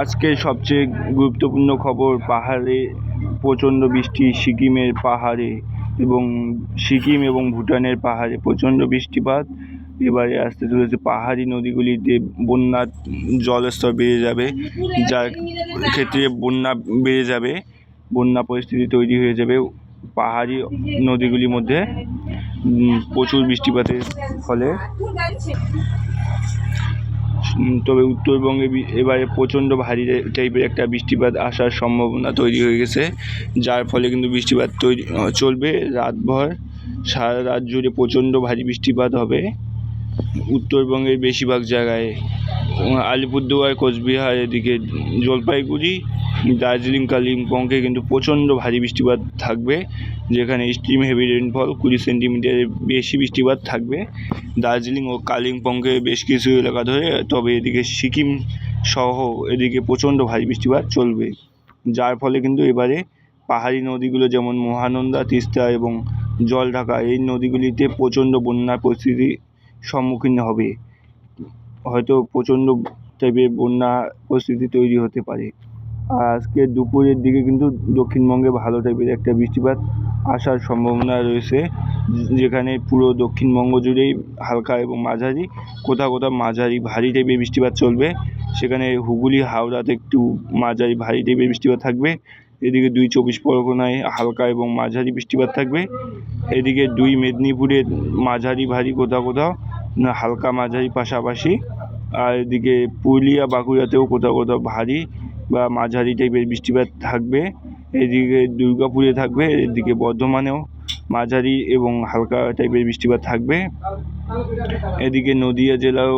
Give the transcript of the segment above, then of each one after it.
আজকে সবচেয়ে গুরুত্বপূর্ণ খবর পাহাড়ে, প্রচণ্ড বৃষ্টি সিকিমের পাহাড়ে এবং সিকিম এবং ভুটানের পাহাড়ে প্রচণ্ড বৃষ্টিপাত। এবারে আসতে চলেছে পাহাড়ি নদীগুলিতে বন্যার জলস্তর বেড়ে যাবে, যার ক্ষেত্রে বন্যা বেড়ে যাবে, বন্যা পরিস্থিতি তৈরি হয়ে যাবে। পাহাড়ি নদীগুলির মধ্যে প্রচুর বৃষ্টিপাতের ফলে। তবে উত্তরবঙ্গে এবারে প্রচণ্ড ভারী টাইপের একটা বৃষ্টিপাত আসার সম্ভাবনা তৈরি হয়ে গেছে, যার ফলে কিন্তু বৃষ্টিপাত তৈরি চলবে। রাতভর সারা রাত জুড়ে প্রচণ্ড ভারী বৃষ্টিপাত হবে। উত্তরবঙ্গের বেশিরভাগ জায়গায় আলিপুরদুয়ার, কোচবিহার, এদিকে জলপাইগুড়ি, দার্জিলিং কালিম্পংয়ে কিন্তু প্রচণ্ড ভারী বৃষ্টিপাত থাকবে। যেখানে স্ট্রিম হেভি রেনফল কুড়ি সেন্টিমিটারের বেশি বৃষ্টিপাত থাকবে। দার্জিলিং ও কালিম্পংয়ে বেশ কিছু এলাকা ধরে, তবে এদিকে সিকিম সহ এদিকে প্রচণ্ড ভারী বৃষ্টিপাত চলবে। যার ফলে কিন্তু এবারে পাহাড়ি নদীগুলো যেমন মহানন্দা, তিস্তা এবং জলঢাকা, এই নদীগুলিতে প্রচণ্ড বন্যার পরিস্থিতির সম্মুখীন হবে। হয়তো প্রচণ্ড টাইপের বন্যা পরিস্থিতি তৈরি হতে পারে। আজকে দুপুরের দিকে কিন্তু দক্ষিণবঙ্গে ভালো টাইপের একটা বৃষ্টিপাত আসার সম্ভাবনা রয়েছে, যেখানে পুরো দক্ষিণবঙ্গ জুড়েই হালকা এবং মাঝারি, কোথাও কোথাও মাঝারি ভারী টাইপের বৃষ্টিপাত চলবে। সেখানে হুগলি, হাওড়াতে একটু মাঝারি ভারী টাইপের বৃষ্টিপাত থাকবে। এদিকে দুই চব্বিশ পরগনায় হালকা এবং মাঝারি বৃষ্টিপাত থাকবে। এদিকে দুই মেদিনীপুরে মাঝারি ভারী কোথাও কোথাও হালকা মাঝারি পাশাপাশি। আর এদিকে পুরুলিয়া, বাঁকুড়াতেও কোথাও কোথাও ভারী। বা মাঝারি টাইপের বৃষ্টিপাত থাকবে, এদিকে দুর্গাপুরে থাকবে, এদিকে বর্ধমানেও মাঝারি এবং হালকা টাইপের বৃষ্টিপাত থাকবে। এদিকে নদীয়া জেলাও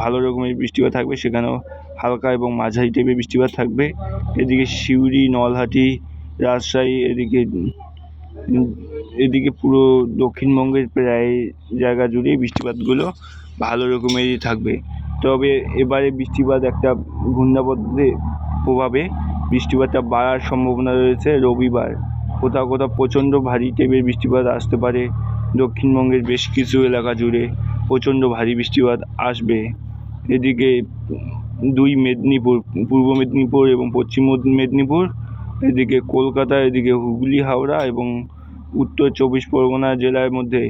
ভালো রকমের বৃষ্টিপাত থাকবে, সেখানেও হালকা এবং মাঝারি টাইপের বৃষ্টিপাত থাকবে। এদিকে সিউড়ি, নলহাটি, রাজশাহী, এদিকে এদিকে পুরো দক্ষিণবঙ্গের প্রায় জায়গা জুড়ে বৃষ্টিপাতগুলো ভালো রকমেরই থাকবে। তবে এবারে বৃষ্টিপাত একটা ঘূর্ণাবর্তের প্রভাবে বৃষ্টিপাতটা বাড়ার সম্ভাবনা রয়েছে রবিবার। কোথাও কোথাও প্রচণ্ড ভারী টাইপের বৃষ্টিপাত আসতে পারে। দক্ষিণবঙ্গের বেশ কিছু এলাকা জুড়ে প্রচণ্ড ভারী বৃষ্টিপাত আসবে। এদিকে দুই মেদিনীপুর, পূর্ব মেদিনীপুর এবং পশ্চিম মেদিনীপুর, এদিকে কলকাতা, এদিকে হুগলি, হাওড়া এবং উত্তর চব্বিশ পরগনা জেলার মধ্যে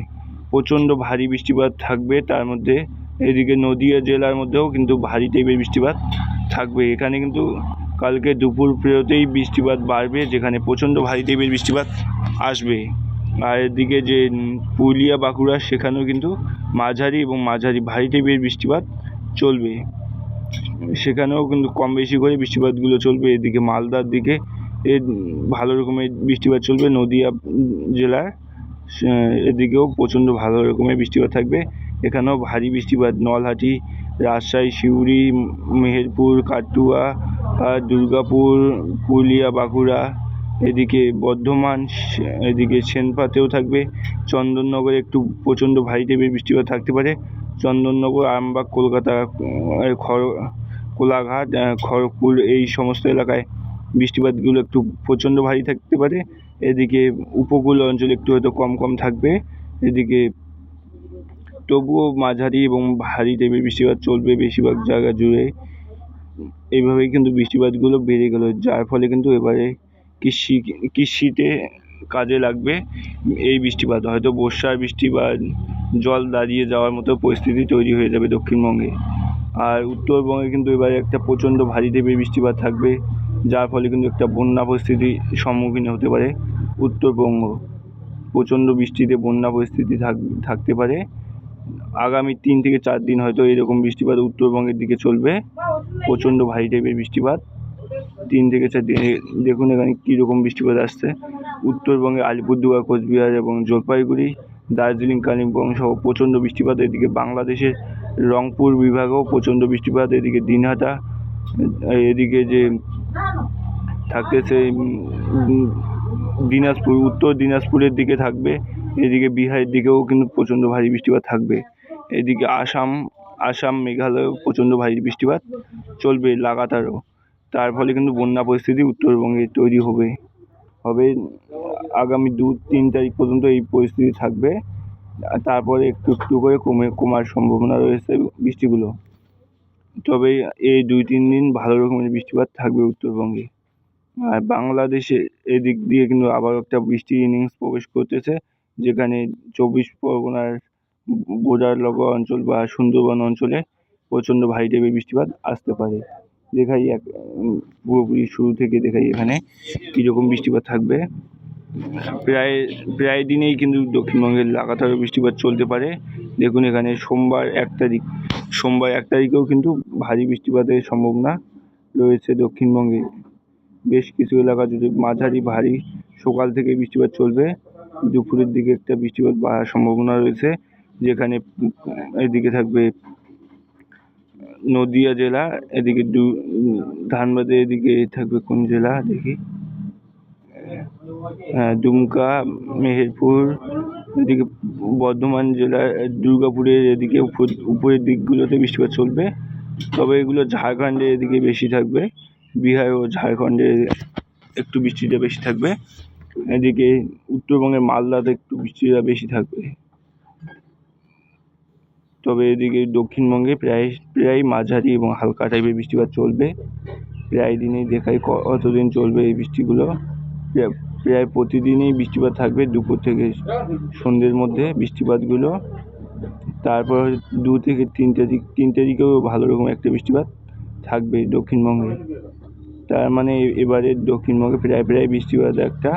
প্রচণ্ড ভারী বৃষ্টিপাত থাকবে। তার মধ্যে এদিকে নদীয়া জেলার মধ্যেও কিন্তু ভারী টাইপের বৃষ্টিপাত থাকবে। এখানে কিন্তু কালকে দুপুর পেরোতেই বৃষ্টিপাত বাড়বে, যেখানে প্রচণ্ড ভারী টাইপের বৃষ্টিপাত আসবে। আর এদিকে যে পুরুলিয়া, বাঁকুড়া, সেখানেও কিন্তু মাঝারি এবং মাঝারি ভারী টাইপের বৃষ্টিপাত চলবে। সেখানেও কিন্তু কম বেশি করে বৃষ্টিপাতগুলো চলবে। এদিকে মালদার দিকে এ ভালো রকমের বৃষ্টিপাত চলবে। নদীয়া জেলার এদিকেও প্রচণ্ড ভালো রকমের বৃষ্টিপাত থাকবে। এখানেও ভারী বৃষ্টিপাত। নলহাটি, রাজশাহী সিউড়ি মেহেরপুর, কাটুয়া দুর্গাপুর, পুরুলিয়া, বাঁকুড়া, এদিকে বর্ধমান এদিকে সেনপাতেও থাকবে। চন্দননগরে একটু প্রচণ্ড ভারী টাইপের বৃষ্টিপাত থাকতে পারে। চন্দননগর, আরামবাগ, কলকাতা খড়, কোলাঘাট খড়গপুর এই সমস্ত এলাকায় বৃষ্টিপাতগুলো একটু প্রচণ্ড ভারী থাকতে পারে। এদিকে উপকূল অঞ্চলে একটু হয়তো কম কম থাকবে। এদিকে তবুও মাঝারি এবং ভারী টাইপের বৃষ্টিপাত চলবে বেশিরভাগ জায়গা জুড়ে। এইভাবেই কিন্তু বৃষ্টিপাতগুলো বেড়ে গেল, যার ফলে কিন্তু এবারে কৃষি, কৃষিতে কাজে লাগবে এই বৃষ্টিপাত। হয়তো বর্ষার বৃষ্টি বা জল দাঁড়িয়ে যাওয়ার মতো পরিস্থিতি তৈরি হয়ে যাবে দক্ষিণবঙ্গে। আর উত্তরবঙ্গে কিন্তু এবারে একটা প্রচণ্ড ভারী টাইপের বৃষ্টিপাত থাকবে, যার ফলে কিন্তু একটা বন্যা পরিস্থিতির সম্মুখীন হতে পারে উত্তরবঙ্গ। প্রচণ্ড বৃষ্টিতে বন্যা পরিস্থিতি থাক, থাকতে পারে। আগামী তিন থেকে চার দিন হয়তো এরকম বৃষ্টিপাত উত্তরবঙ্গের দিকে চলবে। প্রচণ্ড ভারী টাইপের বৃষ্টিপাত। তিন থেকে চার দিন দেখুন এখানে কীরকম বৃষ্টিপাত আসছে। উত্তরবঙ্গে আলিপুরদুয়ার, কোচবিহার এবং জলপাইগুড়ি, দার্জিলিং, কালিম্পং সহ প্রচণ্ড বৃষ্টিপাত। এদিকে বাংলাদেশের রংপুর বিভাগেও প্রচণ্ড বৃষ্টিপাত। এদিকে দিনহাটা, এদিকে যে থাকতেছে দিনাজপুর, উত্তর দিনাজপুরের দিকে থাকবে। এদিকে বিহারের দিকেও কিন্তু প্রচণ্ড ভারী বৃষ্টিপাত থাকবে। এদিকে আসাম আসাম মেঘালয়েও প্রচণ্ড ভারী বৃষ্টিপাত। চলবে লাগাতারও। তার ফলে কিন্তু বন্যা পরিস্থিতি উত্তরবঙ্গে তৈরি হবে। হবে আগামী দু, তিন তারিখ পর্যন্ত এই পরিস্থিতি থাকবে। তারপরে একটু একটু করে কমে, কমার সম্ভাবনা রয়েছে বৃষ্টিগুলো। তবে এই দুই, তিন দিন ভালো রকমের বৃষ্টিপাত থাকবে উত্তরবঙ্গে। আর বাংলাদেশে এদিক দিয়ে কিন্তু আবার একটা বৃষ্টির ইনিংস প্রবেশ করতেছে। যেখানে চব্বিশ পরগনার বোর্ডার লগা অঞ্চল বা সুন্দরবন অঞ্চলে প্রচণ্ড ভারী টাইপের বৃষ্টিপাত আসতে পারে। দেখাই এক পুরোপুরি শুরু থেকে দেখাই এখানে কীরকম বৃষ্টিপাত থাকবে। প্রায় প্রায় দিনেই কিন্তু দক্ষিণবঙ্গের লাগাতার বৃষ্টিপাত চলতে পারে। দেখুন এখানে সোমবার এক তারিখ, সোমবার এক তারিখেও কিন্তু ভারী বৃষ্টিপাতের সম্ভাবনা রয়েছে দক্ষিণবঙ্গে। বেশ কিছু এলাকা জুড়ে মাঝারি ভারী সকাল থেকে বৃষ্টিপাত চলবে, দুপুরের দিকে একটা বৃষ্টিপাত বাড়ার সম্ভাবনা রয়েছে। যেখানে এদিকে থাকবে নদিয়া জেলা, এদিকে দু উম ধানবাদের এদিকে থাকবে কোন জেলা দেখি? হ্যাঁ দুমকা, মেহেরপুর, এদিকে বর্ধমান জেলার দুর্গাপুরের এদিকে উপর, উপরের দিকগুলোতে বৃষ্টিপাত চলবে। তবে এগুলো ঝাড়খণ্ডের এদিকে বেশি থাকবে। বিহার ও ঝাড়খণ্ডে একটু বৃষ্টিটা বেশি থাকবে। এদিকে উত্তরবঙ্গের মালদাতে একটু বৃষ্টিটা বেশি থাকবে। তবে এদিকে দক্ষিণবঙ্গে প্রায় প্রায় মাঝারি এবং হালকা টাইপের বৃষ্টিপাত চলবে। প্রায় দিনই দেখাই কতদিন চলবে এই বৃষ্টিগুলো। প্রায় প্রতিদিনই বৃষ্টিপাত থাকবে দুপুর থেকে সন্ধ্যের মধ্যে বৃষ্টিপাতগুলো। তারপর দু থেকে তিনটে দিক তিন দিকেও ভালো রকম একটা বৃষ্টিপাত থাকবে দক্ষিণবঙ্গে। তার মানে এবারে দক্ষিণবঙ্গে প্রায় প্রায় বৃষ্টিপাত একটা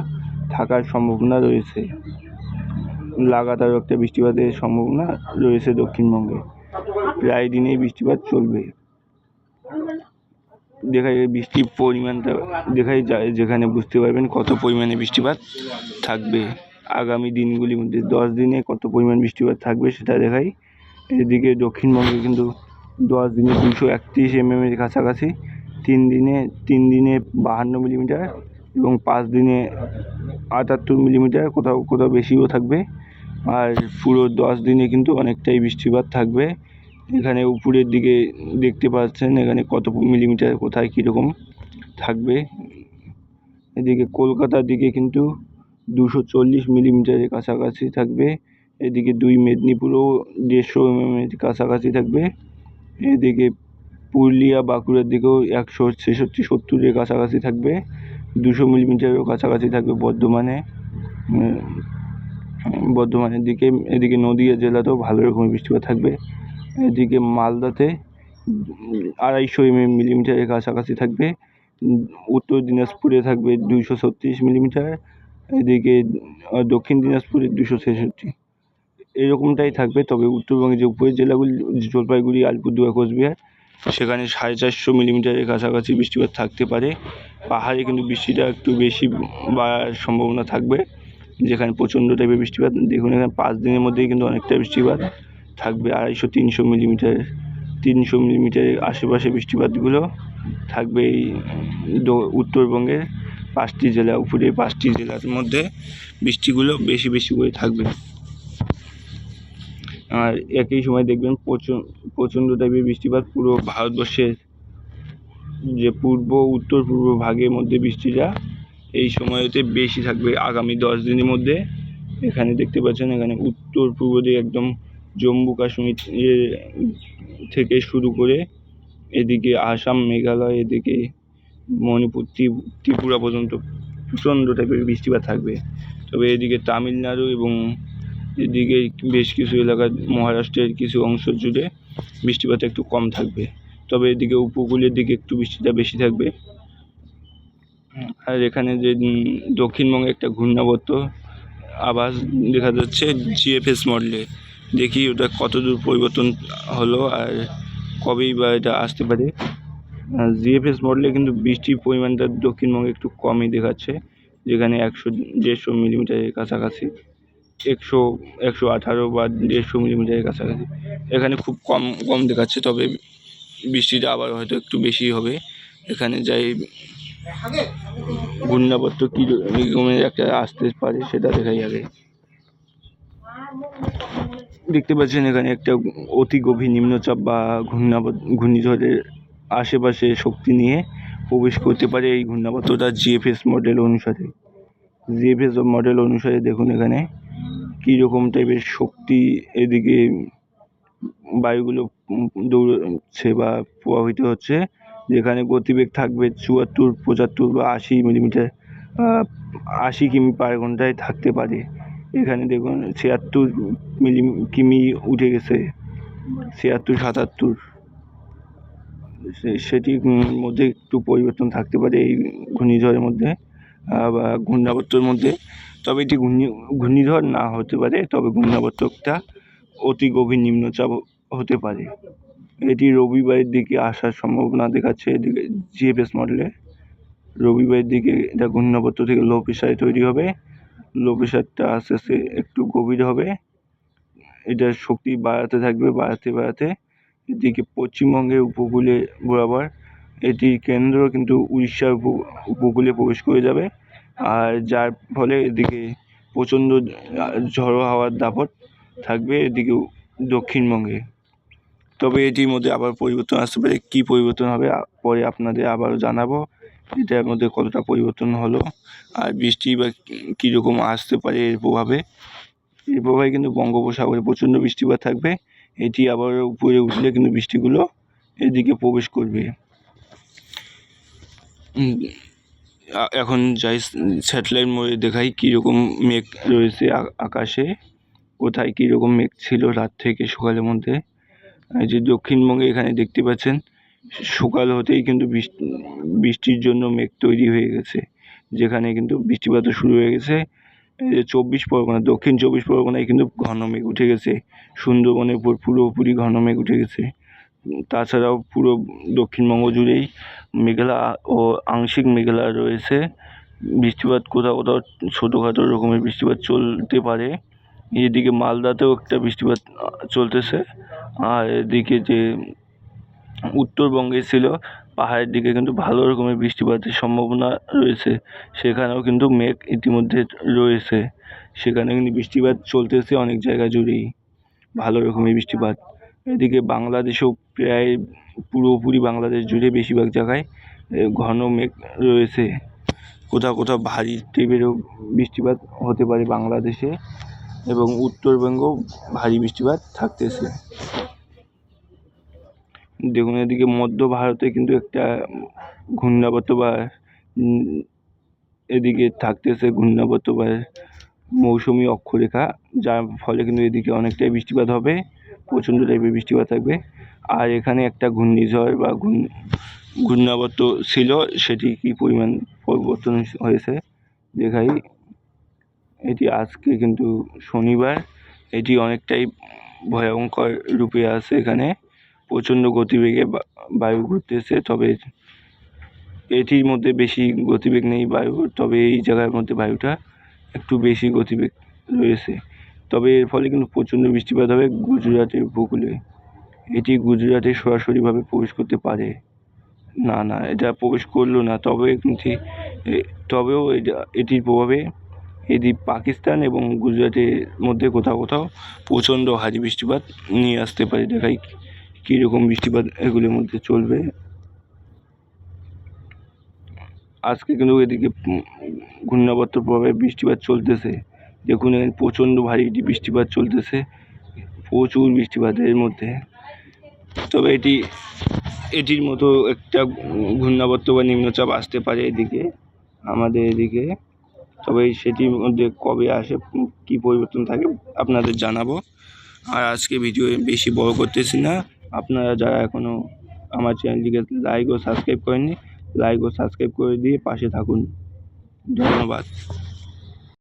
থাকার সম্ভাবনা রয়েছে। লাগাতার একটা বৃষ্টিপাতের সম্ভাবনা রয়েছে দক্ষিণবঙ্গে। প্রায় দিনেই বৃষ্টিপাত চলবে। দেখা যায় বৃষ্টির পরিমাণটা, দেখাই যায় যেখানে বুঝতে পারবেন কত পরিমাণে বৃষ্টিপাত থাকবে। আগামী দিনগুলির মধ্যে দশ দিনে কত পরিমাণ বৃষ্টিপাত থাকবে সেটা দেখাই। এদিকে দক্ষিণবঙ্গে কিন্তু দশ দিনে দুশো একত্রিশ এমএম এর কাছাকাছি, তিন দিনে তিন দিনে বাহান্ন মিলিমিটার এবং পাঁচ দিনে আটাত্তর মিলিমিটার, কোথাও কোথাও বেশিও থাকবে। আর পুরো দশ দিনে কিন্তু অনেকটাই বৃষ্টিপাত থাকবে। এখানে উপরের দিকে দেখতে পাচ্ছেন এখানে কত মিলিমিটার কোথায় কীরকম থাকবে। এদিকে কলকাতার দিকে কিন্তু দুশো চল্লিশ মিলিমিটারের কাছাকাছি থাকবে। এদিকে দুই মেদিনীপুরেও দেড়শো এমএম এর কাছাকাছি থাকবে। এদিকে পুরুলিয়া, বাঁকুড়ার দিকেও একশো ছেষট্টি সত্তরের কাছাকাছি থাকবে। দুশো মিলিমিটারেরও কাছাকাছি থাকবে বর্ধমানে। বর্ধমানের দিকে, এদিকে নদীয়া জেলাতেও ভালো রকমের বৃষ্টিপাত থাকবে। এদিকে মালদাতে আড়াইশো এমএম মিলিমিটারের কাছাকাছি থাকবে। উত্তর দিনাজপুরে থাকবে দুইশো ছত্রিশ মিলিমিটার। এদিকে দক্ষিণ দিনাজপুরে দুশো ছেষট্টি। এরকমটাই থাকবে। তবে উত্তরবঙ্গের যে উপরের জেলাগুলি, জলপাইগুড়ি, আলিপুরদুয়ার, কোচবিহার, সেখানে সাড়ে চারশো মিলিমিটারের কাছাকাছি বৃষ্টিপাত থাকতে পারে। পাহাড়ে কিন্তু বৃষ্টিটা একটু বেশি বাড়ার সম্ভাবনা থাকবে। যেখানে প্রচণ্ড টাইপের বৃষ্টিপাত, দেখুন এখানে পাঁচ দিনের মধ্যেই কিন্তু অনেকটা বৃষ্টিপাত থাকবে, আড়াইশো, তিনশো মিলিমিটার তিনশো মিলিমিটারের আশেপাশে বৃষ্টিপাতগুলো থাকবে এই উত্তরবঙ্গের পাঁচটি জেলা, উপরে পাঁচটি জেলার মধ্যে বৃষ্টিগুলো বেশি বেশি করে থাকবে। আর একই সময় দেখবেন প্রচুর, প্রচণ্ড টাইপের বৃষ্টিপাত পুরো ভারতবর্ষের যে পূর্ব উত্তর পূর্ব ভাগের মধ্যে বৃষ্টিটা এই সময়তে বেশি থাকবে আগামী দশ দিনের মধ্যে। এখানে দেখতে পাচ্ছেন, এখানে উত্তর পূর্ব দিকে একদম জম্মু কাশ্মীর থেকে শুরু করে এদিকে আসাম, মেঘালয়, এদিকে মণিপুর ত্রি- ত্রিপুরা পর্যন্ত প্রচণ্ড টাইপের বৃষ্টিপাত থাকবে। তবে এদিকে তামিলনাড়ু এবং এদিকে বেশ কিছু এলাকা মহারাষ্ট্রের কিছু অংশ জুড়ে বৃষ্টিপাত একটু কম থাকবে। তবে এদিকে উপকূলের দিকে একটু বৃষ্টিটা বেশি থাকবে। আর এখানে যে দক্ষিণবঙ্গে একটা ঘূর্ণাবর্ত আবাস দেখা যাচ্ছে জিএফএস মডেলে দেখি ওটা কতদূর পরিবর্তন হলো আর কবেই বা এটা আসতে পারে। জিএফএস মডেলে কিন্তু বৃষ্টির পরিমাণটা দক্ষিণবঙ্গে একটু কমই দেখাচ্ছে, যেখানে একশো, দেড়শো মিলিমিটারের কাছাকাছি। একশো একশো আঠারো বা দেড়শো মিলিমিটারের কাছাকাছি। এখানে খুব কম কম দেখাচ্ছে, তবে বৃষ্টিটা আবার হয়তো একটু বেশি হবে। এখানে যাই ঘূর্ণাবর্ত কী রকমের একটা আসতে পারে সেটা দেখা যাবে দেখতে পাচ্ছেন এখানে একটা অতি গভীর নিম্নচাপ বা ঘূর্ণাবর্ত ঘূর্ণিঝড়ের আশেপাশে শক্তি নিয়ে প্রবেশ করতে পারে এই ঘূর্ণাবর্তটা জিএফএস মডেল অনুসারে। জিএফএস মডেল অনুসারে দেখুন এখানে কী রকম টাইপের শক্তি এদিকে বায়ুগুলো উম দৌড়চ্ছে বা প্রভাবিত হচ্ছে। যেখানে গতিবেগ থাকবে চুয়াত্তর, পঁচাত্তর বা আশি মিলিমিটার আশি কিমি পার ঘন্টায় থাকতে পারে। এখানে দেখুন ছিয়াত্তর মিলি, কিমি উঠে গেছে। ছিয়াত্তর, সাতাত্তর। সেটির মধ্যে একটু পরিবর্তন থাকতে পারে এই ঘূর্ণিঝড়ের মধ্যে বা ঘূর্ণাবর্তর মধ্যে। তবে এটি ঘূর্ণি, ঘূর্ণিঝড় না হতে পারে, তবে ঘূর্ণাবর্তকটা অতি গভীর নিম্নচাপ হতে পারে। এটি রবিবারের দিকে আসার সম্ভাবনা দেখাচ্ছে এদিকে জিএফএস মডেলে রবিবারের দিকে এটা ঘূর্ণাবর্ত থেকে লো প্রেশারে তৈরি হবে। লো প্রেশারটা আস্তে আস্তে একটু গভীর হবে। এটার শক্তি বাড়াতে থাকবে, বাড়াতে বাড়াতে। এদিকে পশ্চিমবঙ্গের উপকূলে বরাবর এটির কেন্দ্র কিন্তু উড়িষ্যার উপ- উপকূলে প্রবেশ করে যাবে। আর যার ফলে এদিকে প্রচণ্ড ঝড়ো হাওয়ার দাপট থাকবে এদিকে দক্ষিণবঙ্গে। তবে এটির মধ্যে আবার পরিবর্তন আসতে পারে। কী পরিবর্তন হবে পরে আপনাদের আবারও জানাব। এটার মধ্যে কতটা পরিবর্তন হলো আর বৃষ্টি বা কীরকম আসতে পারে এর প্রভাবে। এর প্রভাবে কিন্তু বঙ্গোপসাগরে প্রচণ্ড বৃষ্টিপাত থাকবে। এটি আবার উপরে উঠলে কিন্তু বৃষ্টিগুলো এদিকে প্রবেশ করবে। এখন যাই স্যাটেলাইট মোডে দেখাই কীরকম মেঘ রয়েছে আকাশে। কোথায় কীরকম মেঘ ছিল রাত থেকে সকালের মধ্যে। এই যে দক্ষিণবঙ্গে এখানে দেখতে পাচ্ছেন, সকাল হতেই কিন্তু বৃষ্টি বৃষ্টির জন্য মেঘ তৈরি হয়ে গেছে, যেখানে কিন্তু বৃষ্টিপাতও শুরু হয়ে গেছে। এই যে চব্বিশ পরগনা, দক্ষিণ চব্বিশ পরগনায় কিন্তু ঘন মেঘ উঠে গেছে সুন্দরবনের উপর পুরোপুরি ঘন মেঘ উঠে গেছে। তাছাড়াও পুরো দক্ষিণবঙ্গ জুড়েই মেঘলা ও আংশিক মেঘলা রয়েছে। বৃষ্টিপাত কোথাও কোথাও ছোটোখাটো রকমের বৃষ্টিপাত চলতে পারে। এদিকে মালদাতেও একটা বৃষ্টিপাত চলতেছে। আর এদিকে যে উত্তরবঙ্গে ছিল, পাহাড়ের দিকে কিন্তু ভালো রকমের বৃষ্টিপাতের সম্ভাবনা রয়েছে। সেখানেও কিন্তু মেঘ ইতিমধ্যে রয়েছে। সেখানে কিন্তু বৃষ্টিপাত চলতেছে অনেক জায়গা জুড়েই। ভালো রকমের বৃষ্টিপাত। এদিকে বাংলাদেশেও প্রায় পুরোপুরি বাংলাদেশ জুড়ে বেশিরভাগ জায়গায় ঘন মেঘ রয়েছে। কোথাও কোথাও ভারী টাইপেরও বৃষ্টিপাত হতে পারে বাংলাদেশে এবং উত্তরবঙ্গেও ভারী বৃষ্টিপাত থাকতেছে। দেখুন, এদিকে মধ্য ভারতে কিন্তু একটা ঘূর্ণাবর্ত বা এদিকে থাকতেছে ঘূর্ণাবর্ত বা মৌসুমি অক্ষরেখা, যার ফলে কিন্তু এদিকে অনেকটাই বৃষ্টিপাত হবে, প্রচণ্ড টাইপের বৃষ্টিপাত থাকবে। আর এখানে একটা ঘূর্ণিঝড় বা ঘূর্ণ ঘূর্ণাবর্ত ছিল, সেটি কী পরিমাণ পরিবর্তন হয়েছে দেখাই। এটি আজকে কিন্তু শনিবার, এটি অনেকটাই ভয়ঙ্কর রূপে আছে এখানে। প্রচণ্ড গতিবেগে বায়ু ঘুরতেছে, তবে এটির মধ্যে বেশি গতিবেগ নেই বায়ুর তবে এই জায়গার মধ্যে বায়ুটা একটু বেশি গতিবেগ রয়েছে। তবে এর ফলে কিন্তু প্রচণ্ড বৃষ্টিপাত হবে গুজরাটের উপকূলে এটি গুজরাটে সরাসরিভাবে প্রবেশ করতে পারে। না না, এটা প্রবেশ করল না, তবে কিন্তু তবেও এটা, এটির প্রভাবে এটি পাকিস্তান এবং গুজরাটের মধ্যে কোথাও কোথাও প্রচণ্ড ভারী বৃষ্টিপাত নিয়ে আসতে পারে। দেখাই কীরকম বৃষ্টিপাত এগুলির মধ্যে চলবে? আজকে কিন্তু এদিকে ঘূর্ণাবর্ত প্রভাবে বৃষ্টিপাত চলতেছে। দেখুন, এখানে প্রচণ্ড ভারী বৃষ্টিপাত চলতেছে, প্রচুর বৃষ্টিপাতের মধ্যে। তবে এটি, এটির মতো একটা ঘূর্ণাবর্ত বা নিম্নচাপ আসতে পারে এদিকে, আমাদের এদিকে। তবে সেটির মধ্যে কবে আসে কী পরিবর্তন থাকে আপনাদের জানাব। আর আজকে ভিডিও বেশি বড় করতেছি না। আপনারা যারা এখনও আমার চ্যানেলটিকে লাইক ও সাবস্ক্রাইব করেননি লাইক ও সাবস্ক্রাইব করে দিয়ে পাশে থাকুন। ধন্যবাদ।